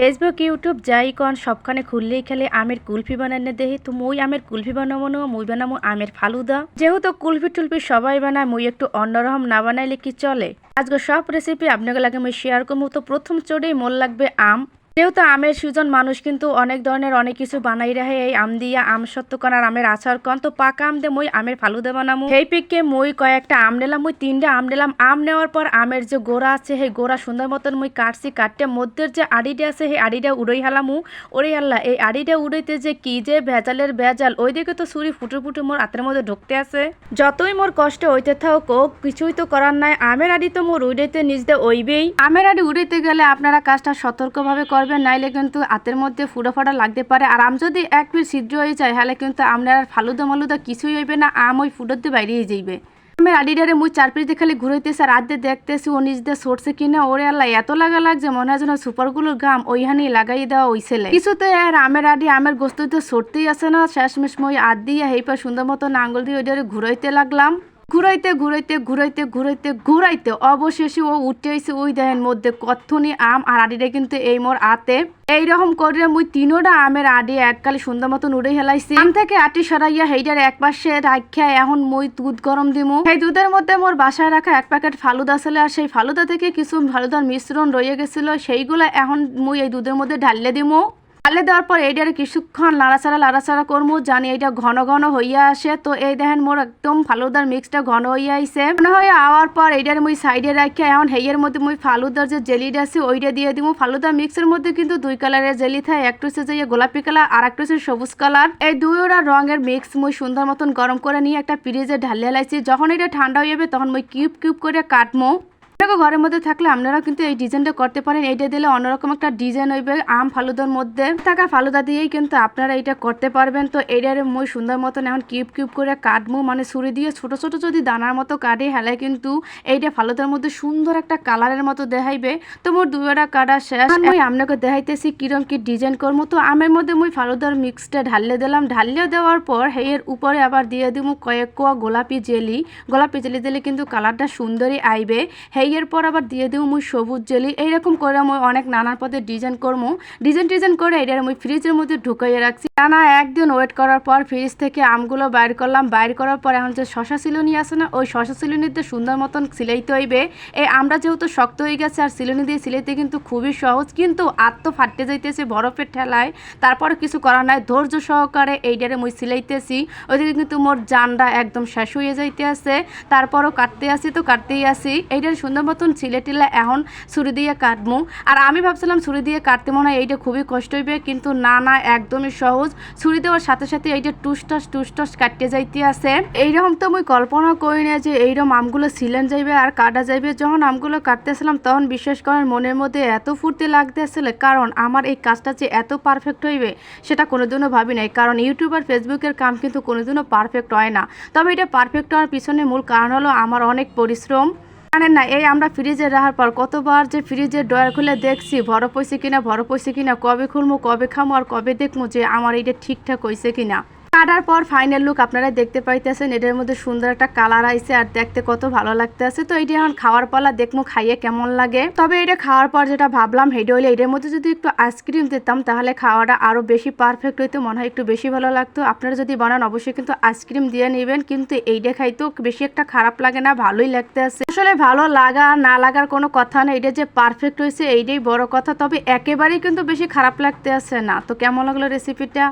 Facebook YouTube যাই কন সবখানে খুললেই খেলে আমের কুলফি বানানো দেহে। তো মুই আমের কুলফি বানাবো মুই বানাবো আমের ফালুদা। যেহেতু কুলফি টুলফি সবাই বানায়, মুই একটু অন্যরকম না বানাইলে কি চলে? আজকে সব রেসিপি আপনাকে লাগে আমি শেয়ার করব। তো প্রথম চড়েই মোল লাগবে আম। যেহেতু আমের সুজন মানুষ, কিন্তু অনেক ধরনের অনেক কিছু বানাই রাখে। এই আম দিয়া আম সত্য কন আর আমের আচার কন। তো পাকা আম দিয়ে মই আমের ফালুদা বানামু সেই পিককে মই কয়েকটা আম নিলাম, মই তিনটা আম নিলাম। আম নেওয়ার পর আমের যে গোড়া আছে, সেই গোড়া সুন্দর মতন মই কাটছি, কাটতে মধ্যের যে আড়িটা আছে, সেই আড়িটা উড়াই হালামু ওরে আল্লাহ, এই আড়িটা উড়াইতে যে কি যে ভেজালের ভেজাল, ওই দিকে তো ছুরি ফুটে ফুটে মোর হাতের মধ্যে ঢুকতে আছে। যতই মোর কষ্ট হইতে থাক কিছুই তো করার নাই। আমের আড়ি তো মোর উড়াইতে নিজে ওইবেই। আমের আড়ি উড়াইতে গেলে আপনারা কাজটা সতর্কভাবে করবেন। নাইলে কিন্তু হাতের মধ্যে ফুটো ফাটা লাগতে পারে। আর আম যদি এক পিস ছিদ্র হয়ে যায়, তাহলে কিন্তু আপনার ফালুদা মালুদা কিছুই হইবে না, আম ওই ফুটোতে বাইরেই যাইবে। আমের আডিডারে মুই চার পিস খালি ঘুরাইতেছে আর আদ্যে দেখতেছি, ও নিজ দিয়ে সরছে কিনা, ওরে আল্লাহ, এত লাগা লাগছে, মনে হয় যেন সুপারগুলোর গাম ওইখানে লাগাই দেওয়া ওইছেলে কিছুতে আর আমের আডি, আমের গোস্ত তো সরতেই আসে না, শেষমেশ মই আদ দিয়ে হেইপা সুন্দর মতো আঙ্গুল দিয়ে ওইটারে ঘুরাইতে লাগলাম। ঘুরাইতে ঘুরাইতে ঘুরাইতে ঘুরাইতে ঘুরাইতে অবশেষে ও উঠে এসে ওই দেহের মধ্যে কত্থনি আম আর আডিটা কিন্তু এই মোর আতে এইরকম করে মুই তিনোটা আমের আডি এককালে সুন্দর মতন উড়ে হেলাইছি। আম থেকে আটি সরাইয়া হেইটার এক পাশে রাখিয়া এখন মুই দুধ গরম দিমু। সেই দুধের মধ্যে মোর বাসায় রাখা এক প্যাকেট ফালুদা ছিল আর সেই ফালুদা থেকে কিছু ফালুদার মিশ্রণ রয়ে গেছিল, সেইগুলা এখন মুই এই দুধের মধ্যে ঢাললে দিমু। ঢালে দেওয়ার পর এইটার কিছুক্ষণ লাড়াচাড়া লাড়াচাড়া করব জানি এইটা ঘন ঘন হইয়া আসে। তো এই দেখেন মোর একদম ফালুদার মিক্সটা ঘন হইয়া আইছে। ঘন হয়ে আওয়ার পর এইটার মুই সাইডে রাখি এখন হেইয়ের মধ্যে মুই ফালুদার যে জেলিটা আছে ওইটা দিয়ে দিব ফালুদার মিক্সের মধ্যে কিন্তু দুই কালারের জেলি থাকে একটু হচ্ছে যে গোলাপি কালার আর একটু হচ্ছে সবুজ কালার। এই দুইটা রঙের মিক্স মুই সুন্দর মতন গরম করে নিয়ে একটা ফ্রিজে ঢালিয়ে লাইছি। যখন এটা ঠান্ডা হয়ে যাবে তখন মুই কিউব কিউব করে কাটমো। দেখো, ঘরের মধ্যে থাকলে আপনারা কিন্তু এই ডিজাইনটা করতে পারেন। এইটা দিলে অন্যরকম একটা ডিজাইন হইবে, আম ফালুদার মধ্যে। থাকা ফালুদা দিয়েই কিন্তু আপনারা এটা করতে পারবেন। তো এইটারে মই সুন্দর মতন এখন কিউব কিউব করে কাটবো মানে ছুরি দিয়ে ছোট ছোট যদি দানার মতো কাটে, হেলে কিন্তু এইটা ফালুদার মধ্যে সুন্দর একটা কালারের মতো দেখাইবে। তো মোর দুইটা কাটা শেষ। মই আপনাকে দেখাইতেছি কিরম কি ডিজাইন করব। তো আমের মধ্যে মই ফালুদার মিক্সটা ঢাললে দিলাম। ঢাললে দেওয়ার পর হেয়ের উপরে আবার দিয়ে দিব কয়েক কোয়া গোলাপি জেলি। গোলাপি জেলি দিলে কিন্তু কালারটা সুন্দরই আইবে। হেইয়ের পর আবার দিয়ে দিব মুই সবুজ জেলি। এইরকম করে মই অনেক নানান পথে ডিজাইন করব ডিজাইন ডিজাইন করে এটা আমি ফ্রিজের মধ্যে ঢুকাইয়ে রাখছি। টানা একদিন ওয়েট করার পর ফ্রিজ থেকে আমগুলো বাইর করলাম। বাইর করার পর এখন যে শশা সিলুনি আছে না, ওই শশা সিলুনিতে সুন্দর মতন সিলাইতে হইবে। এই আমরা যেহেতু শক্ত হয়ে গেছে আর সিলুনি দিয়ে সিলাইতে কিন্তু খুবই সহজ, কিন্তু আত্ম ফাটতে যাইতেছে বরফের ঠেলায়। তারপরে কিছু করার নাই, ধৈর্য সহকারে এইটারে মুই সিলাইতেছি। ওইদিকে কিন্তু মোর জানটা একদম শেষ হয়ে যাইতে আছে তারপরও কাটতে আসি তো কাটতেই আসি। এইটার সুন্দর মতন ছিলে টিলে এখন ছুরি দিয়ে কাটবো আর আমি ভাবছিলাম ছুরি দিয়ে কাটতে, মনে হয় এইটা খুবই কষ্ট হইবে, কিন্তু না না, একদমই সহজ। ছুরি দেওয়ার সাথে সাথে এইটা টুসটাস টুসটাস কাটতে যাইতে আছে। এইরকম তো মুই কল্পনা করি না যে এইরকম আমগুলো সিলেন যাইবে আর কাটা যাইবে। যখন আমগুলো কাটতেছিলাম, তখন বিশ্বাস করেন মনের মধ্যে এত ফুর্তি লাগতে লাগতেছিল, কারণ আমার এই কাজটা যে এত পারফেক্ট হইবে, সেটা কোনোদিনও ভাবি নাই। কারণ ইউটিউব আর ফেসবুকের কাম কিন্তু কোনোদিনও পারফেক্ট হয় না। তবে এটা পারফেক্ট হওয়ার পিছনে মূল কারণ হলো আমার অনেক পরিশ্রম। জানেন না, এই আমরা ফ্রিজে রাখার পর কতবার যে ফ্রিজের ডয়ার খুলে দেখছি, ভরো পয়সে কিনা, ভরো পয়সে কিনা, কবে খুলবো কবে খামো, আর কবে দেখব যে আমার এটা ঠিকঠাক হয়েছে কিনা। কাটার পর ফাইনাল লুক আপনারা দেখতে পাইতেছেন। এটার মধ্যে সুন্দর একটা কালার আইছে আর দেখতে কত ভালো লাগতেছে তো এইটা এখন খাওয়ার পালা দেখব খাইয়ে কেমন লাগে। তবে এটা খাওয়ার পর যেটা ভাবলাম হেডে হইলে এটার মধ্যে যদি একটু আইসক্রিম দিতাম, তাহলে খাওয়াটা আরও বেশি পারফেক্ট হইতো, মনে হয় একটু বেশি ভালো লাগতো। আপনারা যদি বানান, অবশ্যই কিন্তু আইসক্রিম দিয়ে নেবেন, কিন্তু এইটা খাইতেও বেশি একটা খারাপ লাগে না, ভালোই লাগতে আছে। আসলে ভালো লাগা না লাগার কোনো কথা না এটা যে পারফেক্ট হয়েছে এইটাই বড় কথা, তবে একেবারেই কিন্তু বেশি খারাপ লাগতে আছে না। তো কেমন লাগল রেসিপিটা